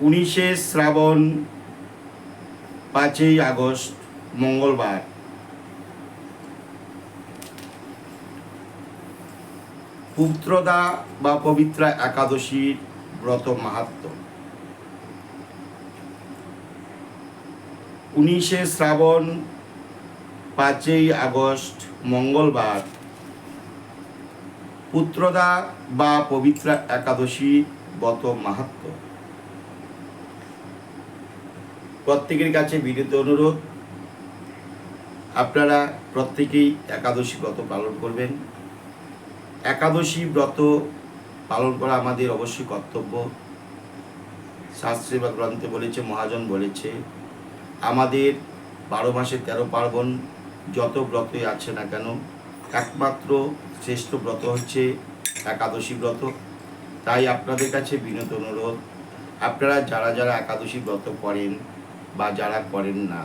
উনিশে শ্রাবণ পাঁচই আগস্ট, মঙ্গলবার। পুত্রদা বা পবিত্রা একাদশীর ব্রত মাহাত্ম। উনিশে শ্রাবণ পাঁচই আগস্ট, মঙ্গলবার। পুত্রদা বা পবিত্রা একাদশী ব্রত মাহাত্ম। প্রত্যেকের কাছে বিনীত অনুরোধ। আপনারা প্রত্যেকেই একাদশী ব্রত পালন করবেন। একাদশী ব্রত পালন করা আমাদের অবশ্যই কর্তব্য। শাস্ত্রে বা গ্রন্থে বলেছে, মহাজন বলেছে, আমাদের বারো মাসে তেরো পার্বণ যত ব্রতই আছে না কেন, একমাত্র শ্রেষ্ঠ ব্রত হচ্ছে একাদশী ব্রত। তাই আপনাদের কাছে বিনত অনুরোধ, আপনারা যারা যারা একাদশী ব্রত করেন বা যারা করেন না।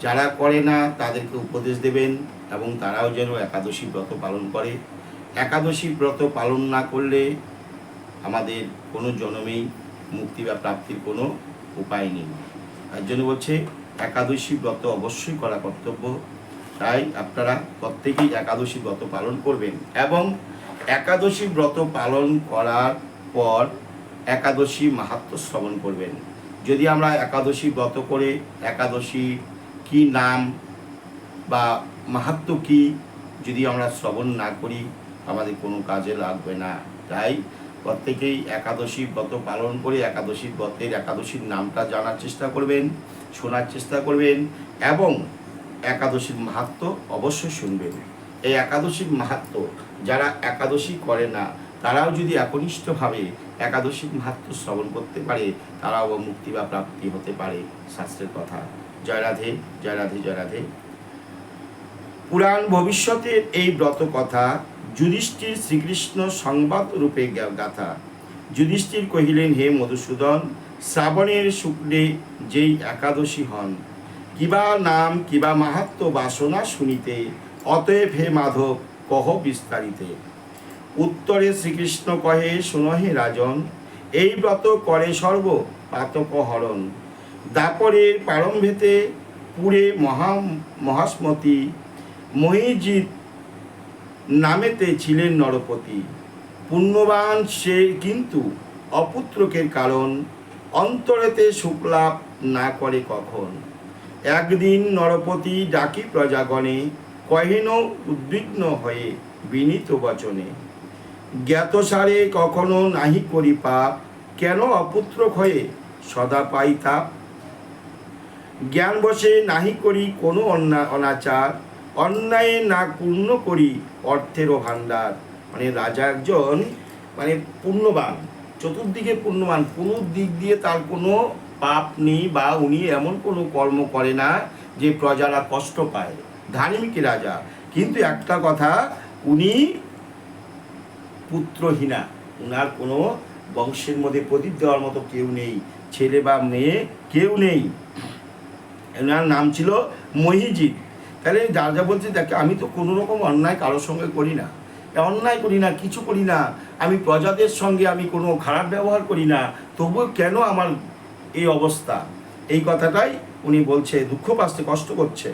যারা করে না, তাদেরকে উপদেশ দেবেন এবং তারাও যেন একাদশী ব্রত পালন করে। একাদশী ব্রত পালন না করলে আমাদের কোনো জন্মেই মুক্তি বা প্রাপ্তির কোনো উপায় নেই। তার জন্য বলছে, একাদশী ব্রত অবশ্যই করা কর্তব্য। তাই আপনারা প্রত্যেকেই একাদশী ব্রত পালন করবেন এবং একাদশী ব্রত পালন করার পর একাদশী মাহাত্ম শ্রবণ করবেন। যদি আমরা একাদশী ব্রত করে একাদশী কি নাম বা মাহাত্ম কি যদি আমরা শ্রবণ না করি, আমাদের কোনো কাজে লাগবে না। তাই প্রত্যেকেই একাদশী ব্রত পালন করে একাদশী ব্রতের একাদশীর নামটা জানার চেষ্টা করবেন, শোনার চেষ্টা করবেন এবং একাদশীর মাহাত্ম অবশ্যই শুনবেন। এই একাদশীর মাহাত্ম যারা একাদশী করে না তারাও যদি একনিষ্ঠভাবে একাদশীর মাহাত্ম শ্রবণ করতে পারে, তারাও মুক্তি বা প্রাপ্তি হতে পারে শাস্ত্রের কথা। জয় রাধে জয় রাধে জয় রাধে। পুরাণ ভবিষ্যতের এই ব্রত কথা যুধিষ্ঠির শ্রীকৃষ্ণ সংবাদ রূপে গাথা। যুধিষ্ঠির কহিলেন, হে মধুসূদন, শ্রাবণের শুক্লে যেই একাদশী হন, কিবা নাম, কিবা মাহাত্ম বাসনা শুনিতে, অতএব হে মাধব, কহ বিস্তারিতে। উত্তরে শ্রীকৃষ্ণ কহে শুনহে রাজন, এই ব্রত করে সর্ব পাতক হরণ। দাপরের প্রারম্ভেতে পুরে মহা মহাস্মতি, মহিজিৎ নামেতে ছিলেন নরপতি। পুণ্যবান সে কিন্তু অপুত্রকের কারণ, অন্তরেতে শুক্লাপ না করে কখন। একদিন নরপতি ডাকি প্রজাগণে, কহেন উদ্বিগ্ন হয়ে বিনীত বচনে? জ্ঞাতসারে কখনো নাহি করি পাপ কেন অপুত্র হয়ে সদা পাই তাপ জ্ঞান বসে নাহি করি কোনো অনাচার, অন্যায় না পূর্ণ করি অর্থেরও ভাণ্ডার। মানে রাজা একজন মানে পুণ্যবান, চতুর্দিকে পুণ্যবান, কোনো দিক দিয়ে তার কোনো পাপ নেই বা উনি এমন কোনো কর্ম করে না যে প্রজারা কষ্ট পায়। ধার্মিক রাজা। কিন্তু একটা কথা, উনি পুত্রহীনা। উনার কোনো বংশের মধ্যে প্রদীপ দেওয়ার মতো কেউ নেই, ছেলে বা মেয়ে কেউ নেই। ওনার নাম ছিল মহিজিৎ। তাহলে যার যা বলছে, দেখ, আমি তো কোনো রকম অন্যায় কারোর সঙ্গে করি না। অন্যায় করি না, কিছু করি না। আমি প্রজাদের সঙ্গে আমি কোনো খারাপ ব্যবহার করি না। তবুও কেন আমার এই অবস্থা? এই কথাটাই উনি বলছে, দুঃখ পাচ্ছে, কষ্ট করছে।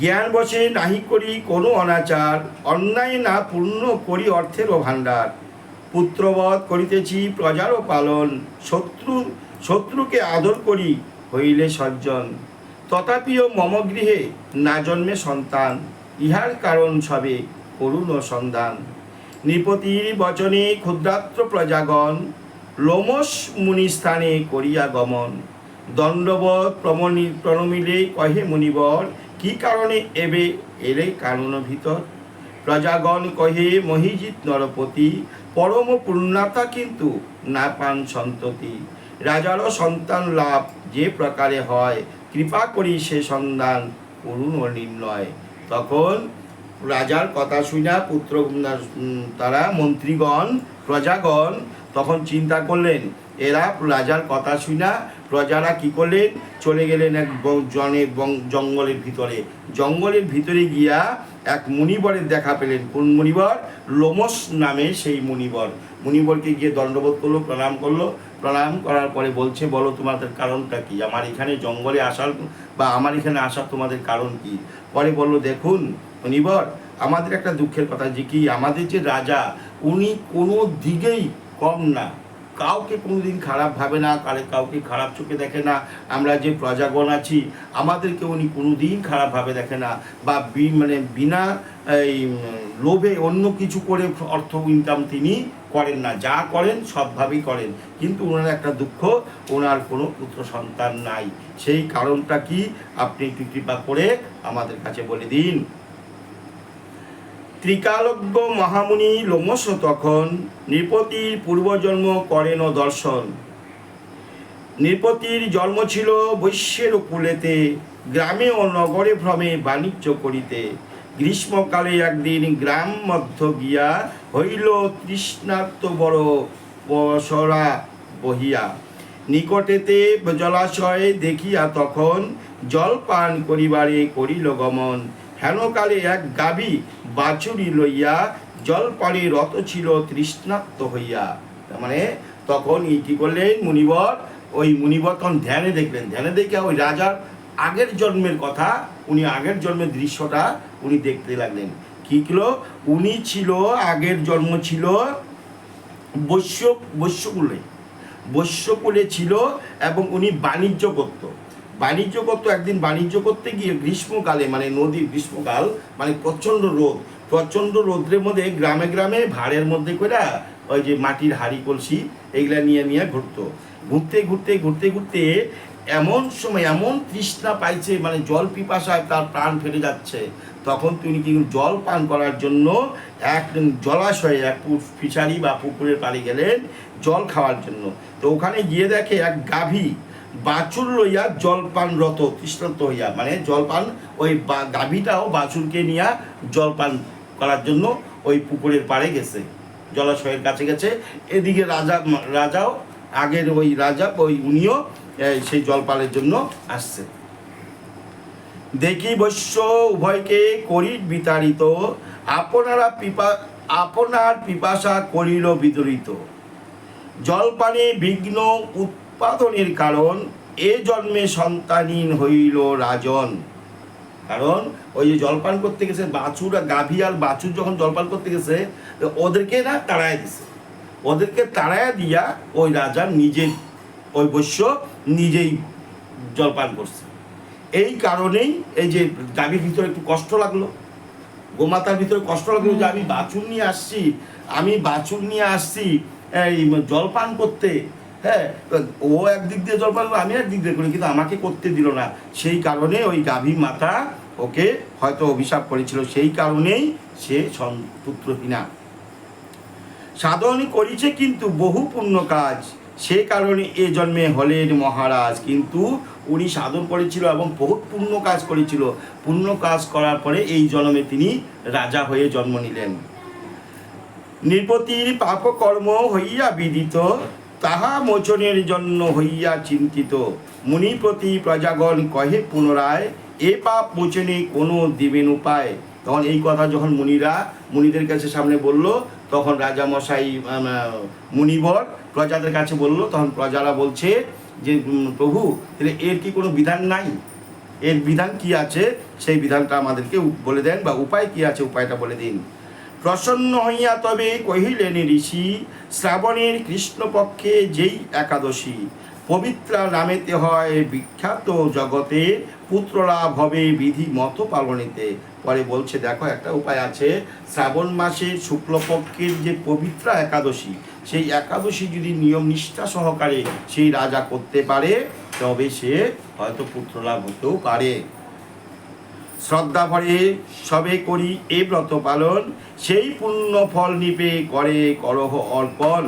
জ্ঞান বসে নাহি করি কোনো অনাচার, অন্যায় না পূর্ণ করি অর্থেরও ভাণ্ডার। পুত্রবধ করিতেছি প্রজারও পালন, শত্রু, শত্রুকে আদর করি হইলে সজ্জন। তথাপিও মম গৃহে না জন্মে সন্তান, ইহার কারণ সবে করুণ সন্ধান। নৃপতির বচনে ক্ষুদ্রাত্র প্রজাগণ লোমস মুনিস্থানে করিয়া গমন। দণ্ডবধ প্রমণি প্রণমিলে কহে মুনিবর, কি কারণে এবে এলে কানন ভিতর? প্রজাগণ কহে, মহিজিৎ নরপতি, পরম পূর্ণাতা কিন্তু না পান সন্ততি। রাজারও সন্তান লাভ যে প্রকারে হয়, কৃপা করি সে সন্ধান করুণ ও নির্ণয়। তখন রাজার কথা শুনা পুত্র তারা মন্ত্রীগণ, প্রজাগণ তখন চিন্তা করলেন, এরা রাজার কথা শুনা প্রজারা কি করলেন চলে গেলেন এক জনে জঙ্গলের ভিতরে। জঙ্গলের ভিতরে গিয়া এক মুনিবরের দেখা পেলেন। কোন মুনিবর? লোমস নামে সেই মুনিবর। মুনিবরকে গিয়ে দণ্ডবোধ করল, প্রণাম করল। প্রণাম করার পরে বলছে, বলো তোমাদের কারণটা কি? আমার এখানে জঙ্গলে আসার বা আমার এখানে আসার তোমাদের কারণ কি? পরে বলল, দেখুন মুনিবর, আমাদের একটা দুঃখের কথা যে কি? আমাদের যে রাজা, উনি কোনো দিকেই কম না। কাউকে কোনোদিন খারাপ ভাবে না, কারে কাউকে খারাপ চোখে দেখে না। আমরা যে প্রজাগণ আছি, আমাদেরকে উনি কোনোদিন খারাপভাবে দেখে না বা বি মানে বিনা, এই, লোভে অন্য কিছু করে অর্থ ইনকাম তিনি করেন না। যা করেন সবভাবেই করেন। কিন্তু ওনার একটা দুঃখ, ওনার কোনো পুত্র সন্তান নাই। সেই কারণটা কি? আপনি একটু কৃপা করে আমাদের কাছে বলে দিন। ত্রিকালজ্ঞ মহামুনি লোমস তখন নৃপতির পূর্বজন্ম করেন দর্শন। নৃপতির জন্ম ছিল বৈশ্যের কুলেতে, গ্রামে ও নগরে ভ্রমে বাণিজ্য করিতে। গ্রীষ্মকালে একদিন গ্রাম মধ্য গিয়া হইল তৃষ্ণার্ত বড় বসরা বহিয়া। নিকটেতে জলাশয়ে দেখিয়া তখন জল পান করিবারে করিল গমন। হেনকালে এক গাভী বাছুরি লইয়া জল পানে রত ছিল তৃষ্ণার্ত হইয়া। তার মানে তখন ই কি করলেন মুনিবর? ওই মুনিবর তখন ধ্যানে দেখলেন। ধ্যানে দেখে ওই রাজার আগের জন্মের কথা, উনি আগের জন্মের দৃশ্যটা উনি দেখতে লাগলেন। কি ছিল? উনি ছিল, আগের জন্ম ছিল বৈশ্য, বৈশ্যকুলে। বৈশ্যকুলে ছিল এবং উনি বাণিজ্য করত বাণিজ্য করতো একদিন বাণিজ্য করতে গিয়ে গ্রীষ্মকালে মানে নদী, গ্রীষ্মকাল মানে প্রচণ্ড রোদ। প্রচণ্ড রোদ্রের মধ্যে গ্রামে গ্রামে ভাড়ের মধ্যে করে ওই যে মাটির হাড়ি, কলসি এগুলা নিয়ে নিয়ে ঘুরতো। ঘুরতে ঘুরতে ঘুরতে ঘুরতে এমন সময় এমন তৃষ্ণা পাইছে মানে জল পিপাসায় তার প্রাণ ফেটে যাচ্ছে। তখন তিনি কিন্তু জল পান করার জন্য এক জলাশয়ে, এক ফিশারি বা পুকুরের পাড়ে গেলেন জল খাওয়ার জন্য। তো ওখানে গিয়ে দেখে এক গাভী বাছুর লইয়া জলপানরত তৃষ্ণান্ত হইয়া। মানে জলপান ওই বা- গাভীটাও বাছুরকে নিয়ে জলপান করার জন্য ওই পুকুরের পাড়ে গেছে, জলাশয়ের কাছে গেছে। এদিকে রাজা রাজাও, আগের ওই রাজা, ওই উনিও সেই জলপানের জন্য আসছে। দেখি বৈশ্য উভয়কে করি বিতাড়িত, আপনারা পিপা আপনার পিপাসা করিল বিদরিত জলপানে বিঘ্ন উৎপাদনের কারণ, এ জন্মে সন্তানহীন হইল রাজন। কারণ, ওই যে জলপান করতে গেছে, বাছুর আর গাভী আর বাছুর যখন জলপান করতে গেছে ওদেরকে না তাড়ায় দিছে। ওদেরকে তাড়ায় দিয়া ওই রাজা নিজে, ওই বৈশ্য নিজেই জলপান করছে। এই কারণেই এই যে গাভীর ভিতরে একটু কষ্ট লাগল। গোমাতার ভিতরে কষ্ট লাগল যে আমি বাছুর নিয়ে আসছি, আমি বাছুর নিয়ে আসছি, এই জলপান করতে। হ্যাঁ ও একদিক দিয়ে করল, আমি একদিক দিয়ে করি কিন্তু আমাকে করতে দিল না। সেই কারণে ওই গাভী মাতা ওকে হয়তো অভিশাপ করেছিল সেই কারণেই সে করেছে কিন্তু বহু পুণ্য কাজ সে কারণে এ জন্মে হলেন মহারাজ। কিন্তু উনি সাধন করেছিল এবং বহুত পুণ্য কাজ করেছিল। পুণ্য কাজ করার পরে এই জন্মে তিনি রাজা হয়ে জন্ম নিলেন। নৃপতির পাপকর্ম হইয়া বিদিত তাহা মোচনের জন্য হইয়া চিন্তিত। মুনিপতি প্রজাগণ কহে পুনরায় এ পাপ মোচনে কোনো দিবেন উপায়? তখন এই কথা যখন মুনিরা মুনিদের কাছে সামনে বলল তখন রাজামশাই আম, মুনিবর প্রজাদের কাছে বলল তখন প্রজারা বলছে যে প্রভু তাহলে এর কি কোনো বিধান নাই? এর বিধান কি আছে? সেই বিধানটা আমাদেরকে বলে দেন বা উপায় কি আছে? উপায়টা বলে দিন। প্রসন্ন হইয়া তবে কহিলেন ঋষি, শ্রাবণের কৃষ্ণপক্ষে যেই একাদশী, পবিত্রা নামেতে হয়, বিখ্যাত জগতে পুত্রলাভ হবে বিধি মতো পালনিতে। পরে বলছে, দেখো, একটা উপায় আছে। শ্রাবণ মাসের শুক্লপক্ষের যে পবিত্রা একাদশী, সেই একাদশী যদি নিয়ম নিষ্ঠা সহকারে সেই রাজা করতে পারে, তবে সে হয়তো পুত্রলাভ হতেও পারে। শ্রদ্ধা ভরে সবে করি এ ব্রত পালন। সেই পুণ্য ফল নিপে করে করহ অর্পণ।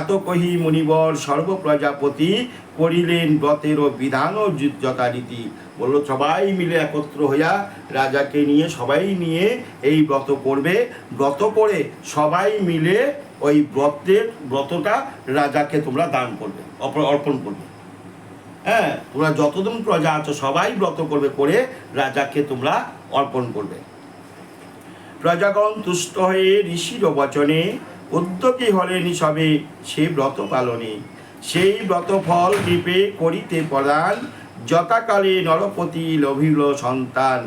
এত কহি মুনিবর, সর্বপ্রজাপতি করিলেন ব্রতেরও বিধান ও যথারীতি। বলল, সবাই মিলে একত্র হইয়া রাজাকে নিয়ে, সবাই নিয়ে এই ব্রত করবে। ব্রত করে সবাই মিলে ওই ব্রতের, ব্রতটা রাজাকে তোমরা দান করবে অর্পণ করবে। হ্যাঁ তোমরা যতদিন প্রজা আছো, সবাই ব্রত করবে, করে রাজাকে তোমরা অর্পণ করবে। প্রজাগণ তুষ্ট হয়ে ঋষির বচনে উদ্যোগী হলেন সবে সে ব্রত পালনে। সেই ব্রত ফল কৃপে করিতে প্রদান, যথাকালে নরপতি লভিল সন্তান।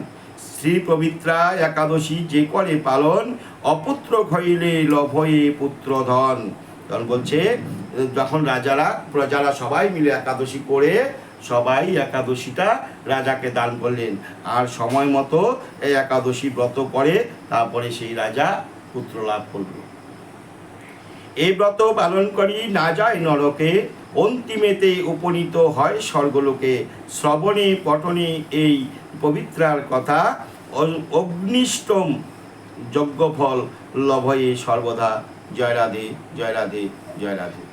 শ্রী পবিত্রা একাদশী যে করে পালন, অপুত্র হইলে লভয়ে পুত্র ধন বলছে যখন রাজারা, প্রজারা সবাই মিলে একাদশী করে সবাই একাদশীটা রাজাকে দান করলেন। আর সময় মতো এই একাদশী ব্রত করে তারপরে সেই রাজা পুত্র লাভ করল। এই ব্রত পালন করি না যায় নরকে, অন্তিমেতে উপনীত হয় স্বর্গলোকে। শ্রবণে, পঠনে এই পবিত্রার কথা অগ্নিষ্টম যজ্ঞফল লভয়ে সর্বদা জয়রাধে জয়রাধে জয় রাধে জয় রাধে।